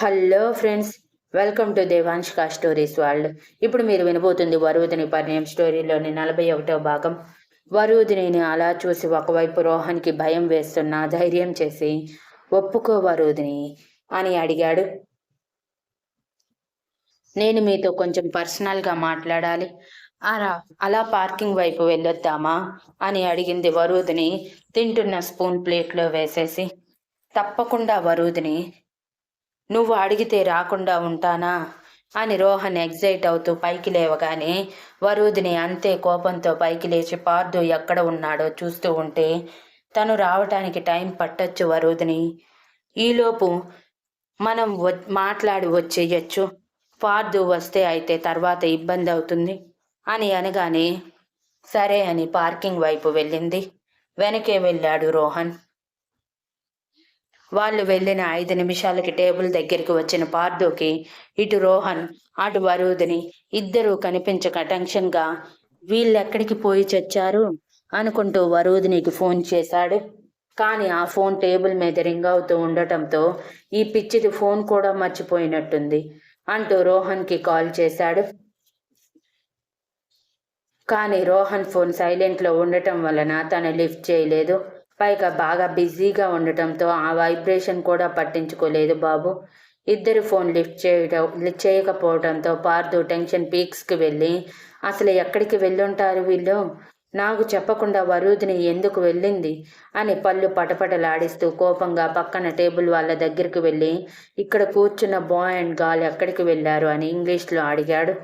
Hello friends welcome to Devanshika stories world. ఇప్పుడు మీరు వినబోతుంది వరుదిని పరిణయం స్టోరీలోని నలభై ఒకటో భాగం. వరుదిని అలా చూసి ఒకవైపు రోహన్కి భయం వేస్తున్న ధైర్యం చేసి ఒప్పుకో వరుదిని అని అడిగాడు. నేను మీతో కొంచెం పర్సనల్గా మాట్లాడాలి. అలా అలా పార్కింగ్ వైపు వెళ్ళొద్దామా అని అడిగింది వరుదిని తింటున్న స్పూన్ ప్లేట్లో వేసేసి. తప్పకుండా వరుదిని నువ్వు అడిగితే రాకుండా ఉంటానా? అని రోహన్ ఎగ్జైట్ అవుతూ పైకి లేవగానే వరుదిని అంతే కోపంతో పైకి లేచి పార్దు ఎక్కడ ఉన్నాడో చూస్తూ ఉంటే తను రావటానికి టైం పట్టొచ్చు వరుదిని. ఈలోపు మనం వ మాట్లాడి వచ్చేయచ్చు. పార్దు వస్తే అయితే తర్వాత ఇబ్బంది అవుతుంది అని అనగానే సరే అని పార్కింగ్ వైపు వెళ్ళింది. వెనకే వెళ్ళాడు రోహన్. వాళ్ళు వెళ్ళిన ఐదు నిమిషాలకి టేబుల్ దగ్గరికి వచ్చిన పార్దోకి ఇటు రోహన్ అటు వరుదిని ఇద్దరూ కనిపించక టెన్షన్గా వీళ్ళెక్కడికి పోయి చచ్చారు? అనుకుంటూ వరుదినికి ఫోన్ చేశాడు. కానీ ఆ ఫోన్ టేబుల్ మీద రింగ్ అవుతూ ఉండటంతో ఈ పిచ్చిది ఫోన్ కూడా మర్చిపోయినట్టుంది అంటూ రోహన్కి కాల్ చేశాడు. కానీ రోహన్ ఫోన్ సైలెంట్లో ఉండటం వలన తను లిఫ్ట్ చేయలేదు. పైగా బాగా బిజీగా ఉండటంతో ఆ వైబ్రేషన్ కూడా పట్టించుకోలేదు బాబు. ఇద్దరు ఫోన్ లిఫ్ట్ చేయడం లిఫ్ట్ చేయకపోవడంతో పార్దు టెన్షన్ పీక్స్కి వెళ్ళి అసలు ఎక్కడికి వెళ్ళుంటారు వీళ్ళు? నాకు చెప్పకుండా వరుదిని ఎందుకు వెళ్ళింది? అని పళ్ళు పటపటలాడిస్తూ కోపంగా పక్కన టేబుల్ వాళ్ళ దగ్గరికి వెళ్ళి ఇక్కడ కూర్చున్న బాయ్ అండ్ గాల్ ఎక్కడికి వెళ్ళారు? అని ఇంగ్లీష్లో అడిగాడు.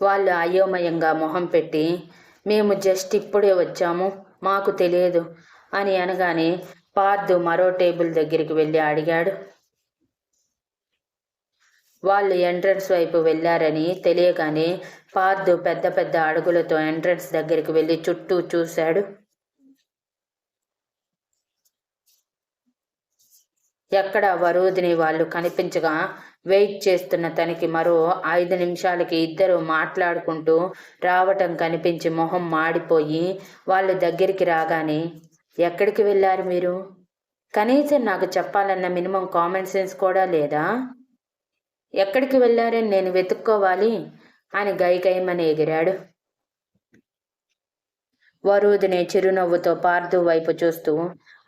వాళ్ళు అయోమయంగా మొహం పెట్టి మేము జస్ట్ ఇప్పుడే వచ్చాము మాకు తెలియదు అని అనగానే పార్థు మరో టేబుల్ దగ్గరికి వెళ్ళి అడిగాడు. వాళ్ళు ఎంట్రన్స్ వైపు వెళ్ళారని తెలియగానే పార్థు పెద్ద పెద్ద అడుగులతో ఎంట్రన్స్ దగ్గరికి వెళ్ళి చుట్టూ చూశాడు. ఎక్కడ వరుదిని వాళ్ళు కనిపించగా వెయిట్ చేస్తున్న తనకి మరో ఐదు నిమిషాలకి ఇద్దరు మాట్లాడుకుంటూ రావటం కనిపించి మొహం మాడిపోయి వాళ్ళు దగ్గరికి రాగానే ఎక్కడికి వెళ్ళారు మీరు? కనీసం నాకు చెప్పాలన్న మినిమం కామన్ సెన్స్ కూడా లేదా? ఎక్కడికి వెళ్ళారని నేను వెతుక్కోవాలి అని గైకైమని ఎగిరాడు. వరుదిని చిరునవ్వుతో పార్దు వైపు చూస్తూ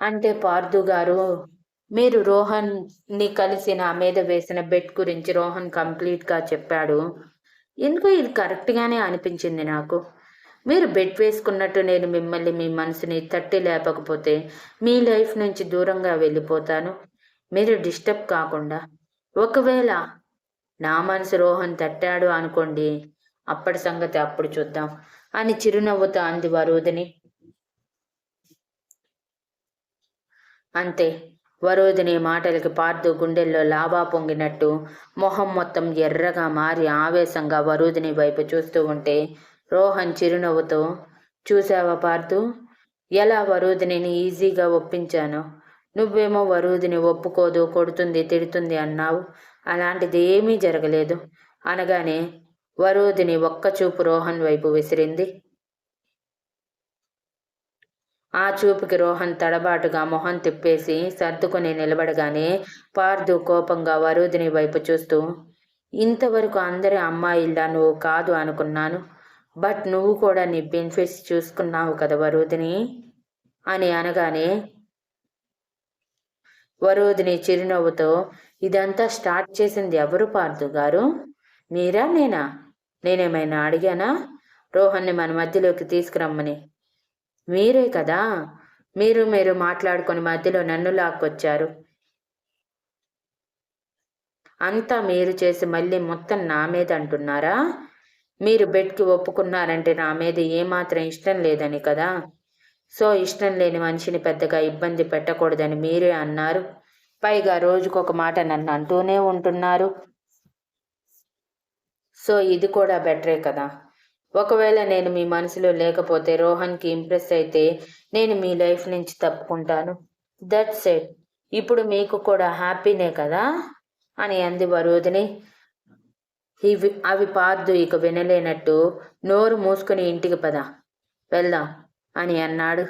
అంటే పార్దు గారు మీరు రోహన్ని కలిసి నా మీద వేసిన బెట్ గురించి రోహన్ కంప్లీట్గా చెప్పాడు. ఎందుకో ఇది కరెక్ట్గానే అనిపించింది నాకు. మీరు బెట్ వేసుకున్నట్టు నేను మిమ్మల్ని మీ మనసుని తట్టి లేపకపోతే మీ లైఫ్ నుంచి దూరంగా వెళ్ళిపోతాను. మీరు డిస్టర్బ్ కాకుండా ఒకవేళ నా మనసు రోహన్ తట్టాడు అనుకోండి అప్పటి సంగతి అప్పుడు చూద్దాం అని చిరునవ్వుతో అంది వరుదిని అంతే. వరోధిని మాటలకి పార్దు గుండెల్లో లాభా పొంగినట్టు మొహం మొత్తం ఎర్రగా మారి ఆవేశంగా వరుదిని వైపు చూస్తూ ఉంటే రోహన్ చిరునవ్వుతో చూసావా పార్దు? ఎలా వరుదిని ఈజీగా ఒప్పించాను? నువ్వేమో వరుదిని ఒప్పుకోదు కొడుతుంది తిడుతుంది అన్నావు. అలాంటిది ఏమీ జరగలేదు. అనగానే వరుదిని ఒక్క చూపు రోహన్ వైపు విసిరింది. ఆ చూపుకి రోహన్ తడబాటుగా మొహం తిప్పేసి సర్దుకుని నిలబడగానే పార్దు కోపంగా వరుదిని వైపు చూస్తూ ఇంతవరకు అందరి అమ్మాయిల్లా నువ్వు కాదు అనుకున్నాను. బట్ నువ్వు కూడా నీ బెనిఫిట్స్ చూసుకున్నావు కదా వరుదిని అని అనగానే వరుదిని చిరునవ్వుతో ఇదంతా స్టార్ట్ చేసింది ఎవరు పార్దు గారు? మీరా నేనా? నేనేమైనా అడిగానా? రోహన్ని మన మధ్యలోకి తీసుకురమ్మని. మీరే కదా? మీరు మీరు మాట్లాడుకుని మధ్యలో నన్ను లాక్కొచ్చారు. అంతా మీరు చేసి మళ్ళీ మొత్తం నా మీద అంటున్నారా? మీరు బెడ్కి ఒప్పుకున్నారంటే నా మీద ఏమాత్రం ఇష్టం లేదని కదా? సో ఇష్టం లేని మనిషిని పెద్దగా ఇబ్బంది పెట్టకూడదని మీరే అన్నారు. పైగా రోజుకొక మాట నన్ను అంటూనే ఉంటున్నారు. సో ఇది కూడా బెటరే కదా? ఒకవేళ నేను మీ మనసులో లేకపోతే రోహన్కి ఇంప్రెస్ అయితే నేను మీ లైఫ్ నుంచి తప్పుకుంటాను. దట్ సెట్ ఇప్పుడు మీకు కూడా హ్యాపీనే కదా? అని అంది వరోధిని. ఇవి అవి పార్దు ఇక వినలేనట్టు నోరు మూసుకుని ఇంటికి పద వెళ్దాం అని అన్నాడు.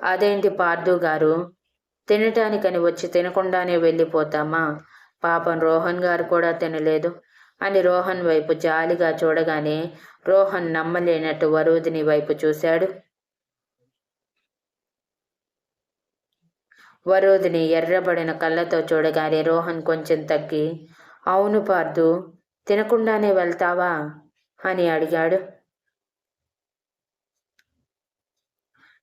అదేంటి పార్దు గారు? తినటానికని వచ్చి తినకుండానే వెళ్ళిపోతామా? పాపం రోహన్ గారు కూడా తినలేదు. అని రోహన్ వైపు జాలిగా చూడగానే రోహన్ నమ్మలేనట్టు వరూధిని వైపు చూశాడు. వరోధిని ఎర్రబడిన కళ్ళతో చూడగానే రోహన్ కొంచెం తగ్గి అవును పార్దు తినకుండానే వెళ్తావా? అని అడిగాడు.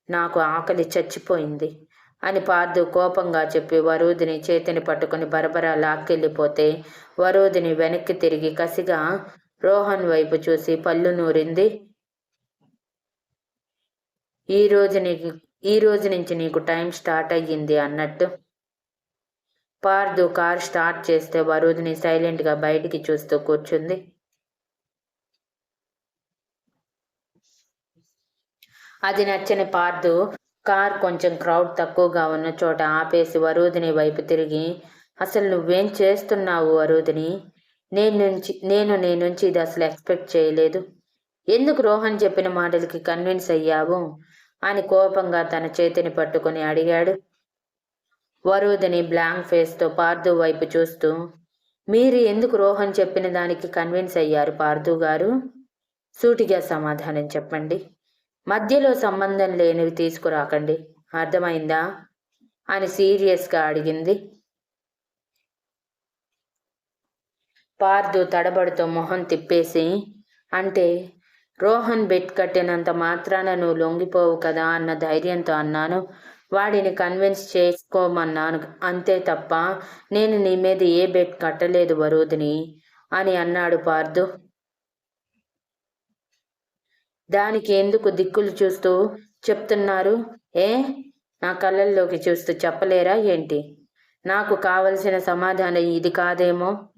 నాకు ఆకలి చచ్చిపోయింది. అని పార్దు కోపంగా చెప్పి వరూధిని చేతిని పట్టుకుని బరబరా లాక్కెళ్ళిపోతే వరూధిని వెనక్కి తిరిగి కసిగా రోహన్ వైపు చూసి పళ్ళు నూరింది. ఈ రోజు నీకు ఈ రోజు నుంచి నీకు టైం స్టార్ట్ అయ్యింది అన్నట్టు. పార్దు కార్ స్టార్ట్ చేస్తే వరుదిని సైలెంట్గా బయటికి చూస్తూ కూర్చుంది. అది నచ్చని పార్దు కార్ కొంచెం క్రౌడ్ తక్కువగా ఉన్న చోట ఆపేసి వరూధిని వైపు తిరిగి అసలు నువ్వేం చేస్తున్నావు వరూధిని నేను నుంచి నేను నీ నుంచి ఇది అసలు ఎక్స్పెక్ట్ చేయలేదు. ఎందుకు రోహన్ చెప్పిన మాటలకి కన్విన్స్ అయ్యావు? అని కోపంగా తన చేతిని పట్టుకుని అడిగాడు. వరూధిని బ్లాంక్ ఫేస్తో పార్థు వైపు చూస్తూ మీరు ఎందుకు రోహన్ చెప్పిన దానికి కన్విన్స్ అయ్యారు పార్థు గారు? సూటిగా సమాధానం చెప్పండి. మధ్యలో సంబంధం లేనివి తీసుకురాకండి. అర్థమైందా? అని సీరియస్గా అడిగింది. పార్దు తడబడుతో మొహం తిప్పేసి అంటే రోహన్ బెట్ కట్టినంత మాత్రాన నువ్వు లొంగిపోవు కదా అన్న ధైర్యంతో అన్నాను. వాడిని కన్విన్స్ చేసుకోమన్నాను. అంతే తప్ప నేను నీ మీద ఏ బెట్ కట్టలేదు వరుదిని అని అన్నాడు పార్దు. దానికి ఎందుకు దిక్కులు చూస్తూ చెప్తున్నారు? ఏ? నా కళ్ళల్లోకి చూస్తూ చెప్పలేరా ఏంటి? నాకు కావలసిన సమాధానం ఇది కాదేమో?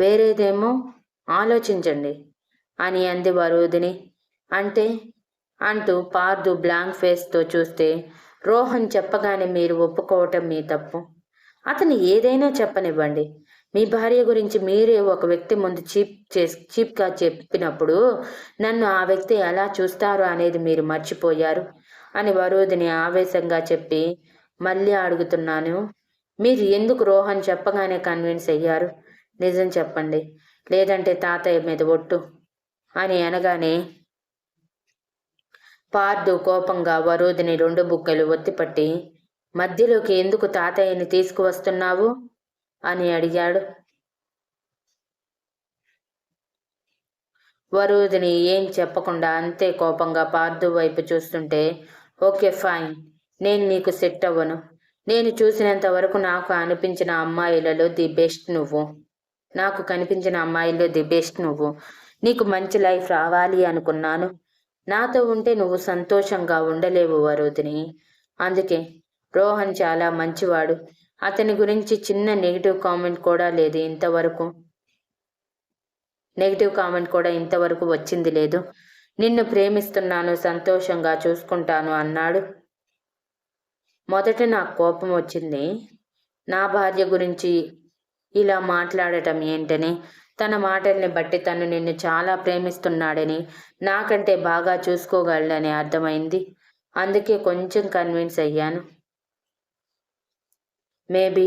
వేరేదేమో? ఆలోచించండి అని అంది వరుదిని. అంటే? అంటూ పార్దు బ్లాంక్ ఫేస్తో చూస్తే రోహన్ చెప్పగానే మీరు ఒప్పుకోవటం మీ తప్పు. అతను ఏదైనా చెప్పనివ్వండి. మీ భార్య గురించి మీరే ఒక వ్యక్తి ముందు చీప్ చేసి చీప్గా చెప్పినప్పుడు నన్ను ఆ వ్యక్తి ఎలా చూస్తారు అనేది మీరు మర్చిపోయారు అని వరుదిని ఆవేశంగా చెప్పి మళ్ళీ అడుగుతున్నాను. మీరు ఎందుకు రోహన్ చెప్పగానే కన్విన్స్ అయ్యారు? నిజం చెప్పండి. లేదంటే తాతయ్య మీద ఒట్టు అని అనగానే పార్దు కోపంగా వరుదిని రెండు బుక్కలు ఒత్తిపట్టి మధ్యలోకి ఎందుకు తాతయ్యని తీసుకువస్తున్నావు? అని అడిగాడు. వరుదిని ఏం చెప్పకుండా అంతే కోపంగా పార్థు వైపు చూస్తుంటే ఓకే ఫైన్. నేను నీకు సెట్ అవ్వను. నేను చూసినంత వరకు నాకు అనిపించిన అమ్మాయిలలో ది బెస్ట్ నువ్వు. నాకు కనిపించిన అమ్మాయిల్లో ది బెస్ట్ నువ్వు. నీకు మంచి లైఫ్ రావాలి అనుకున్నాను. నాతో ఉంటే నువ్వు సంతోషంగా ఉండలేవు వరుదిని. అందుకే రోహన్ చాలా మంచివాడు. అతని గురించి చిన్న నెగిటివ్ కామెంట్ కూడా లేదు. ఇంతవరకు నెగిటివ్ కామెంట్ కూడా ఇంతవరకు వచ్చింది లేదు. నిన్ను ప్రేమిస్తున్నాను సంతోషంగా చూసుకుంటాను అన్నాడు. మొదట నాకు కోపం వచ్చింది. నా భార్య గురించి ఇలా మాట్లాడటం ఏంటని తన మాటల్ని బట్టి తను నిన్ను చాలా ప్రేమిస్తున్నాడని నాకంటే బాగా చూసుకోగలడని అర్థమైంది. అందుకే కొంచెం కన్విన్స్ అయ్యాను. మేబీ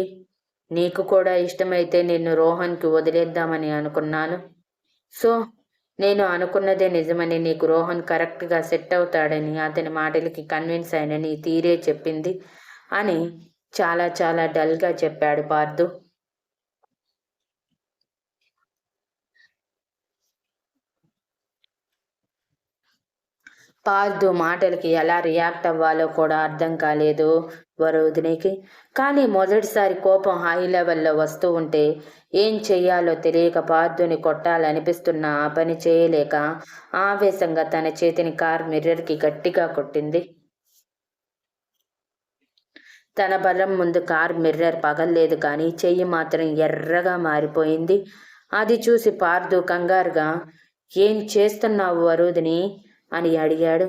నీకు కూడా ఇష్టమైతే నిన్ను రోహన్కి వదిలేద్దామని అనుకున్నాను. సో నేను అనుకున్నదే నిజమని నీకు రోహన్ కరెక్ట్గా సెట్ అవుతాడని అతని మాటలకి కన్విన్స్ అయినని తీరే చెప్పింది అని చాలా చాలా డల్గా చెప్పాడు పార్థు. పార్థు మాటలకి ఎలా రియాక్ట్ అవ్వాలో కూడా అర్థం కాలేదు. వరోధినికి కానీ మొదటిసారి కోపం హై లెవెల్లో వస్తూ ఉంటే ఏం చెయ్యాలో తెలియక పార్థుని కొట్టాలనిపిస్తున్న ఆ పని చేయలేక ఆవేశంగా తన చేతిని కార్ మిర్రర్కి గట్టిగా కొట్టింది. తన బలం ముందు కార్ మిర్రర్ పగల్లేదు కానీ చెయ్యి మాత్రం ఎర్రగా మారిపోయింది. అది చూసి పార్థు కంగారుగా ఏం చేస్తున్నావు వరుదిని? అని అడిగాడు.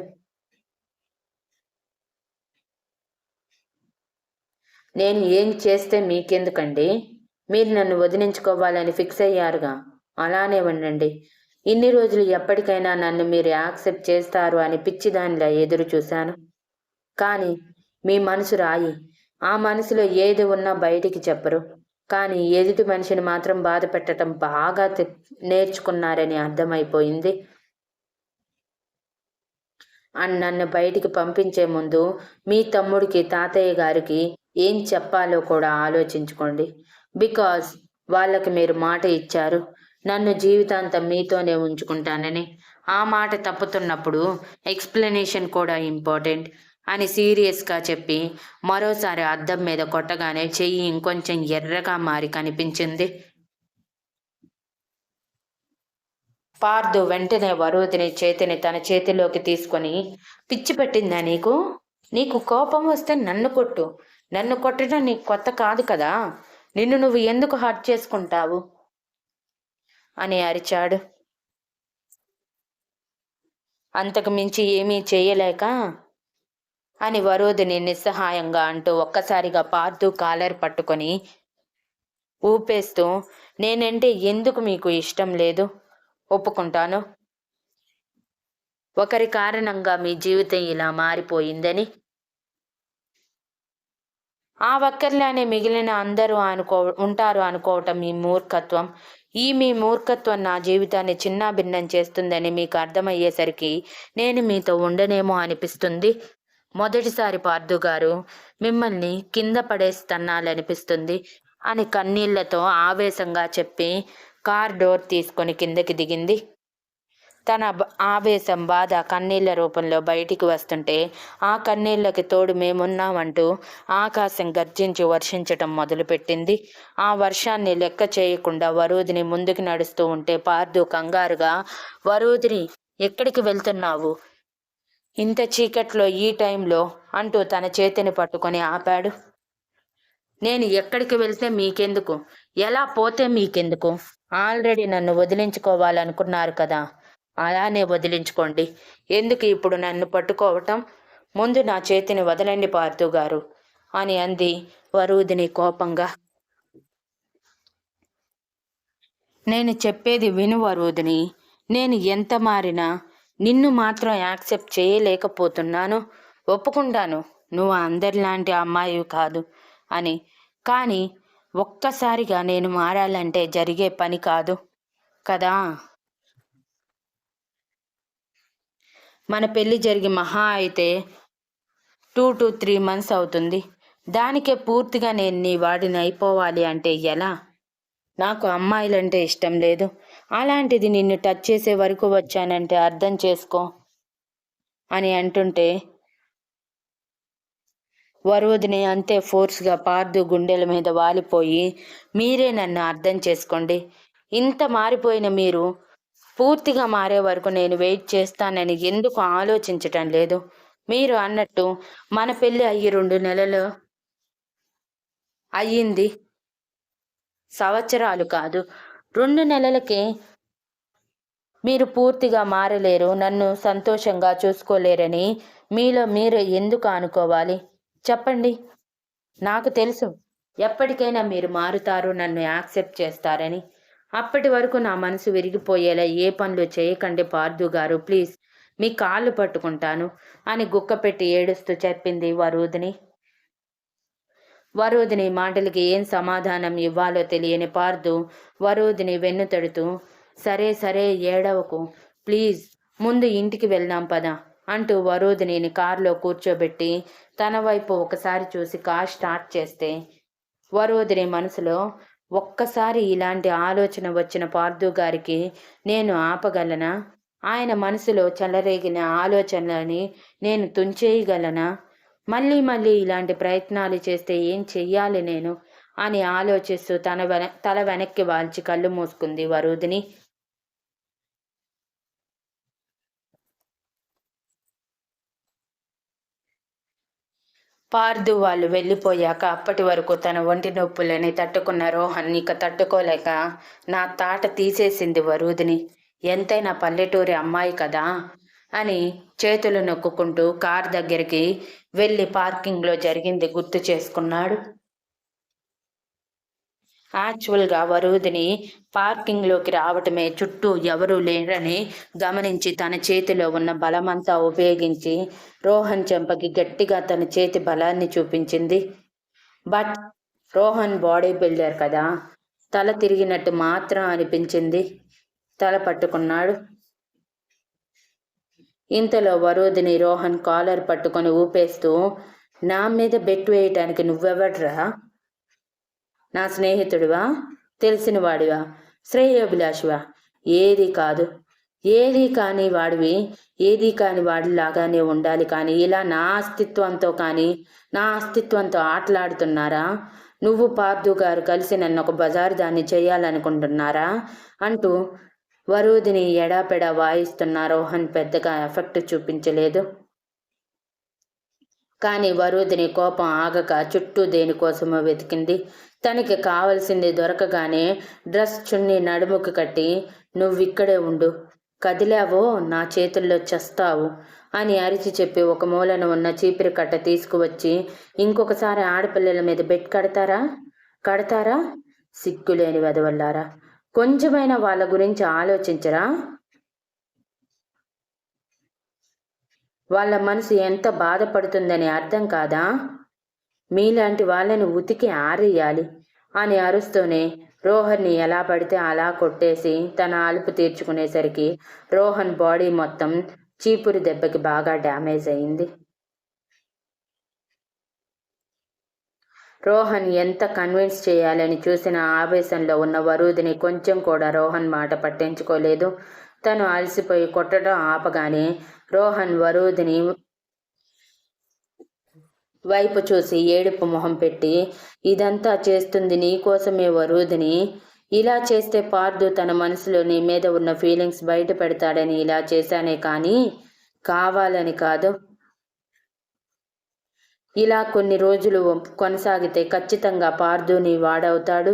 నేను ఏం చేస్తే మీకెందుకండి? మీరు నన్ను వదిలించుకోవాలని ఫిక్స్ అయ్యారుగా. అలానే ఉండండి. ఇన్ని రోజులు ఎప్పటికైనా నన్ను మీరు యాక్సెప్ట్ చేస్తారు అని పిచ్చిదానిలా ఎదురు చూశాను. కానీ మీ మనసు రాయి. ఆ మనసులో ఏది ఉన్నా బయటికి చెప్పరు. కానీ ఎదుటి మనిషిని మాత్రం బాధ పెట్టడం బాగా నేర్చుకున్నారని అర్థమైపోయింది. అని నన్ను బయటికి పంపించే ముందు మీ తమ్ముడికి తాతయ్య గారికి ఏం చెప్పాలో కూడా ఆలోచించుకోండి. బికాజ్ వాళ్ళకి మీరు మాట ఇచ్చారు. నన్ను జీవితాంతం మీతోనే ఉంచుకుంటానని. ఆ మాట తప్పుతున్నప్పుడు ఎక్స్ప్లెనేషన్ కూడా ఇంపార్టెంట్ అని సీరియస్గా చెప్పి మరోసారి అద్దం మీద కొట్టగానే చెయ్యి ఇంకొంచెం ఎర్రగా మారి కనిపించింది. పార్దు వెంటనే వరుదిని చేతిని తన చేతిలోకి తీసుకొని పిచ్చి పెట్టిందా నీకు? నీకు కోపం వస్తే నన్ను కొట్టు. నన్ను కొట్టడం నీకు కొత్త కాదు కదా. నిన్ను నువ్వు ఎందుకు హర్ట్ చేసుకుంటావు? అని అరిచాడు. అంతకు మించి ఏమీ చేయలేక అని వరోధిని నిస్సహాయంగా అంటూ ఒక్కసారిగా పార్దు కాలర్ పట్టుకొని ఊపేస్తూ నేనంటే ఎందుకు మీకు ఇష్టం లేదు? ఒప్పుకుంటాను. ఒకరి కారణంగా మీ జీవితం ఇలా మారిపోయిందని ఆ ఒక్కరిలానే మిగిలిన అందరూ అనుకో ఉంటారు అనుకోవటం మీ మూర్ఖత్వం. ఈ మీ మూర్ఖత్వం నా జీవితాన్ని చిన్నాభిన్నం చేస్తుందని మీకు అర్థమయ్యేసరికి నేను మీతో ఉండనేమో అనిపిస్తుంది. మొదటిసారి పార్థు గారు మిమ్మల్ని కింద పడేస్తన్నాలనిపిస్తుంది అని కన్నీళ్ళతో ఆవేశంగా చెప్పి కార్ డోర్ తీసుకొని కిందకి దిగింది. తన బ- ఆవేశం బాధ కన్నీళ్ళ రూపంలో బయటికి వస్తుంటే ఆ కన్నీళ్ళకి తోడు మేమున్నామంటూ ఆకాశం గర్జించి వర్షించటం మొదలుపెట్టింది. ఆ వర్షాన్ని లెక్క చేయకుండా వరూదిని ముందుకు నడుస్తూ ఉంటే పార్దు కంగారుగా వరూధిని ఎక్కడికి వెళ్తున్నావు? ఇంత చీకట్లో ఈ టైంలో అంటూ తన చేతిని పట్టుకొని ఆపాడు. నేను ఎక్కడికి వెళ్తే మీకెందుకు? ఎలా పోతే మీకెందుకు? ఆల్రెడీ నన్ను వదిలించుకోవాలనుకున్నారు కదా! అలానే వదిలించుకోండి. ఎందుకు ఇప్పుడు నన్ను పట్టుకోవటం? ముందు నా చేతిని వదలండి పార్థు గారు అని అంది వరూదిని కోపంగా. నేను చెప్పేది విను వరూదిని నేను ఎంత మారినా నిన్ను మాత్రం యాక్సెప్ట్ చేయలేకపోతున్నాను. ఒప్పుకుంటాను. నువ్వు అందరిలాంటి అమ్మాయి కాదు అని. కానీ ఒక్కసారిగా నేను మారాలంటే జరిగే పని కాదు కదా? మన పెళ్ళి జరిగి మహా అయితే టూ టు త్రీ మంత్స్ అవుతుంది. దానికే పూర్తిగా నేను నీ వాడిని అయిపోవాలి అంటే ఎలా? నాకు అమ్మాయిలంటే ఇష్టం లేదు. అలాంటిది నిన్ను టచ్ చేసే వరకు వచ్చానంటే అర్థం చేసుకో అని అంటుంటే వరువుదిని అంతే ఫోర్స్గా పార్దు గుండెల మీద వాలిపోయి మీరే నన్ను అర్థం చేసుకోండి. ఇంత మారిపోయిన మీరు పూర్తిగా మారే వరకు నేను వెయిట్ చేస్తానని ఎందుకు ఆలోచించటం లేదు? మీరు అన్నట్టు మన పెళ్ళి అయ్యి రెండు నెలలు అయ్యింది. సంవత్సరాలు కాదు. రెండు నెలలకే మీరు పూర్తిగా మారలేరు. నన్ను సంతోషంగా చూసుకోలేరని మీలో మీరు ఎందుకు అనుకోవాలి? చెప్పండి. నాకు తెలుసు. ఎప్పటికైనా మీరు మారుతారు నన్ను యాక్సెప్ట్ చేస్తారని. అప్పటి వరకు నా మనసు విరిగిపోయేలా ఏ పనులు చేయకండి పార్దు గారు ప్లీజ్. మీ కాళ్ళు పట్టుకుంటాను అని గుక్కపెట్టి ఏడుస్తూ చెప్పింది వరూధిని. వరోధిని మాటలకి ఏం సమాధానం ఇవ్వాలో తెలియని పార్దు వరోధిని వెన్ను తడుతూ సరే సరే ఏడవకు ప్లీజ్ ముందు ఇంటికి వెళ్దాం పద అంటూ వరోధిని కారులో కూర్చోబెట్టి తన వైపు ఒకసారి చూసి కార్ స్టార్ట్ చేస్తే వరోధిని మనసులో ఒక్కసారి ఇలాంటి ఆలోచన వచ్చిన పార్థు గారికి నేను ఆపగలనా? ఆయన మనసులో చెలరేగిన ఆలోచనలని నేను తుంచేయగలనా? మళ్ళీ మళ్ళీ ఇలాంటి ప్రయత్నాలు చేస్తే ఏం చెయ్యాలి నేను? అని ఆలోచిస్తూ తన వెన తల వెనక్కి వాల్చి కళ్ళు మూసుకుంది వరుదిని. పార్దు వాళ్ళు వెళ్ళిపోయాక అప్పటి వరకు తన ఒంటి నొప్పులని తట్టుకున్న రోహన్ ఇక తట్టుకోలేక నా తాట తీసేసింది వరుదిని. ఎంతైనా పల్లెటూరి అమ్మాయి కదా అని చేతులు నొక్కుకుంటూ కార్ దగ్గరికి వెళ్ళి పార్కింగ్లో జరిగింది గుర్తు చేసుకున్నాడు. యాక్చువల్గా వరుదిని పార్కింగ్లోకి రావటమే చుట్టూ ఎవరూ లేరని గమనించి తన చేతిలో ఉన్న బలమంతా ఉపయోగించి రోహన్ చెంపకి గట్టిగా తన చేతి బలాన్ని చూపించింది. బట్ రోహన్ బాడీ బిల్డర్ కదా. తల తిరిగినట్టు మాత్రం అనిపించింది. తల పట్టుకున్నాడు. ఇంతలో వరుదిని రోహన్ కాలర్ పట్టుకొని ఊపేస్తూ నా మీద బెట్ వేయటానికి నువ్వెవడ్రా? నా స్నేహితుడివా? తెలిసినవాడివా? శ్రేయోభిలాషివా? ఏది కాదు. ఏది కాని వాడివి ఏది కాని వాడిలాగానే ఉండాలి కానీ ఇలా నా అస్తిత్వంతో కానీ నా అస్తిత్వంతో ఆటలాడుతున్నారా? నువ్వు పార్దు గారు కలిసి నన్ను ఒక బజారు దాన్ని చేయాలనుకుంటున్నారా? అంటూ వరుదిని ఎడాపెడా వాయిస్తున్న రోహన్ పెద్దగా ఎఫెక్ట్ చూపించలేదు. కానీ వరుదిని కోపం ఆగక చుట్టూ దేనికోసమో వెతికింది. తనకి కావలసింది దొరకగానే డ్రెస్ చున్ని నడుముకు కట్టి నువ్విక్కడే ఉండు కదిలావో నా చేతుల్లో చస్తావు అని అరిచి చెప్పి ఒక మూలన ఉన్న చీపిరి కట్ట తీసుకువచ్చి ఇంకొకసారి ఆడపిల్లల మీద బెట్ కడతారా? కడతారా? సిగ్గులేని వదవల్లారా కొంచెమైనా వాళ్ళ గురించి ఆలోచించరా? వాళ్ళ మనసు ఎంత బాధపడుతుందని అర్థం కాదా? మీలాంటి వాళ్ళని ఉతికి ఆరేయాలి అని అరుస్తూనే రోహన్ని ఎలా పడితే అలా కొట్టేసి తన అలుపు తీర్చుకునేసరికి రోహన్ బాడీ మొత్తం చీపురు దెబ్బకి బాగా డ్యామేజ్ అయింది. రోహన్ ఎంత కన్విన్స్ చేయాలని చూసిన ఆవేశంలో ఉన్న వరుదిని కొంచెం కూడా రోహన్ మాట పట్టించుకోలేదు. తను అలసిపోయి కొట్టడం ఆపగానే రోహన్ వరుదిని వైపు చూసి ఏడుపు మొహం పెట్టి ఇదంతా చేస్తుంది నీకోసమే వరుదని ఇలా చేస్తే పార్దు తన మనసులో నీ మీద ఉన్న ఫీలింగ్స్ బయట పెడతాడని ఇలా చేశానే కానీ కావాలని కాదు. ఇలా కొన్ని రోజులు కొనసాగితే ఖచ్చితంగా పార్దుని వాడవుతాడు.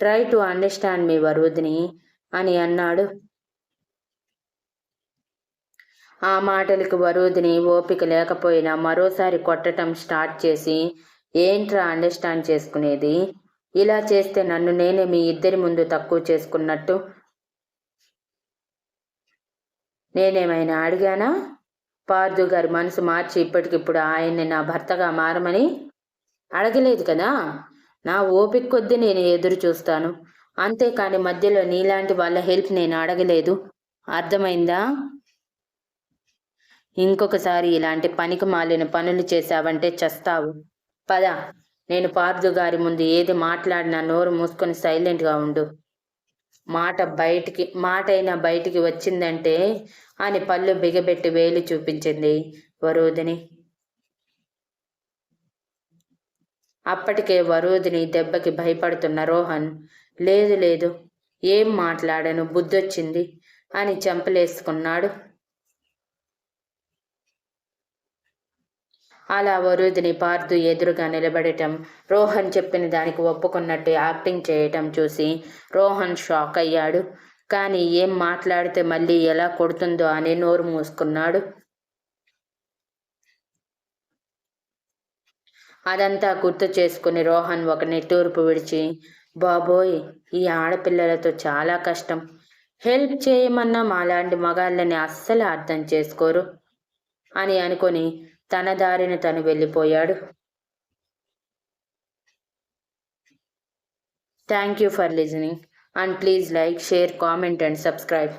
ట్రై టు అండర్స్టాండ్ మీ వరుదిని అని అన్నాడు. ఆ మాటలకు వరుదిని ఓపిక లేకపోయినా మరోసారి కొట్టడం స్టార్ట్ చేసి ఏంట్రా అండర్స్టాండ్ చేసుకునేది? ఇలా చేస్తే నన్ను నేనే మీ ఇద్దరి ముందు తక్కువ చేసుకున్నట్టు? నేనేమైనా అడిగానా? పార్దు గారి మనసు మార్చి ఇప్పటికిప్పుడు ఆయన్ని నా భర్తగా మారమని? అడగలేదు కదా. నా ఓపిక కొద్దీ నేను ఎదురు చూస్తాను. అంతేకాని మధ్యలో నీలాంటి వాళ్ళ హెల్ప్ నేను అడగలేదు. అర్థమైందా? ఇంకొకసారి ఇలాంటి పనికి మాలిన పనులు చేశావంటే చస్తావు. పద నేను పార్దు గారి ముందు ఏది మాట్లాడినా నోరు మూసుకొని సైలెంట్గా ఉండు. మాట బయటికి మాట అయినా బయటికి వచ్చిందంటే అని పళ్ళు బిగబెట్టి వేలు చూపించింది వరూధిని అప్పటికే వరూధిని దెబ్బకి భయపడుతున్న రోహన్ లేదు లేదు ఏం మాట్లాడను బుద్ధొచ్చింది అని చంపలేసుకున్నాడు. అలా వరుదిని పార్దు ఎదురుగా నిలబడటం రోహన్ చెప్పిన దానికి ఒప్పుకున్నట్టు యాక్టింగ్ చేయటం చూసి రోహన్ షాక్ అయ్యాడు. కానీ ఏం మాట్లాడితే మళ్ళీ ఎలా కొడుతుందో అని నోరు మూసుకున్నాడు. అదంతా గుర్తు చేసుకుని రోహన్ ఒక నిట్టూర్పు విడిచి బాబోయ్ ఈ ఆడపిల్లలతో చాలా కష్టం. హెల్ప్ చేయమన్నా మాలాంటి మగాళ్ళని అస్సలు అర్థం చేసుకోరు అని అనుకొని తన దారిని తను వెళ్ళిపోయాడు. Thank you for listening and please like share comment and subscribe